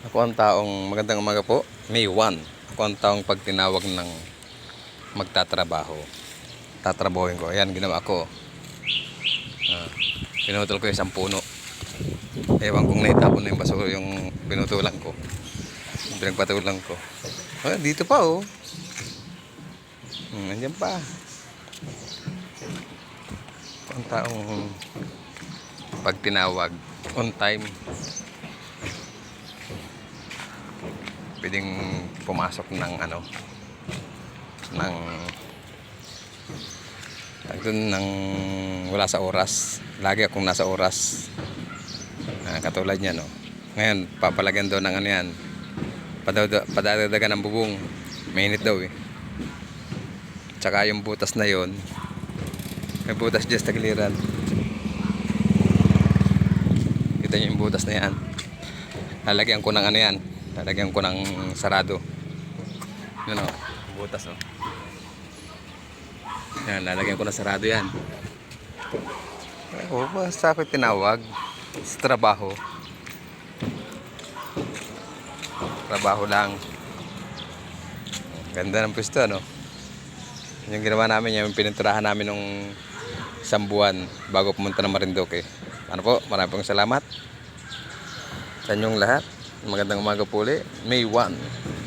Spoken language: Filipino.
Ako ang taong magandang umaga po. May 1. Ako ang taong pag tinawag ng magtatrabaho. Tatrabahoin ko. Ayan, ginawa ko. Ah, pinutol ko yung isang puno. Ewan kong naitapon na yung basura yung pinutulan ko. Yung pinagpatulan ko. Ah, dito pa oh. Hmm, andyan pa. Ako ang taong pag on time pwedeng pumasok ng ano ng dun, ng wala sa oras. Lagi akong nasa oras. Ah, katulad niya no? Ngayon papalagyan daw ng ano yan. Padada- padadadagan ng bubong. Mainit daw eh. Tsaka yung butas na yon may butas dyan sa giliran kita yung butas na yan. Lalagyan ko ng ano yan lalagyan ko ng sarado. Yun o butas o yan lalagyan ko ng sarado yan. O basta ako tinawag. Sa trabaho. Trabaho lang. Ganda ng pwesto ano? Yung ginawa namin yung pininturahan namin nung isang buwan bago pumunta ng Marinduque. Ano po maraming salamat. Sa inyong lahat magandang umaga po ulit. May 1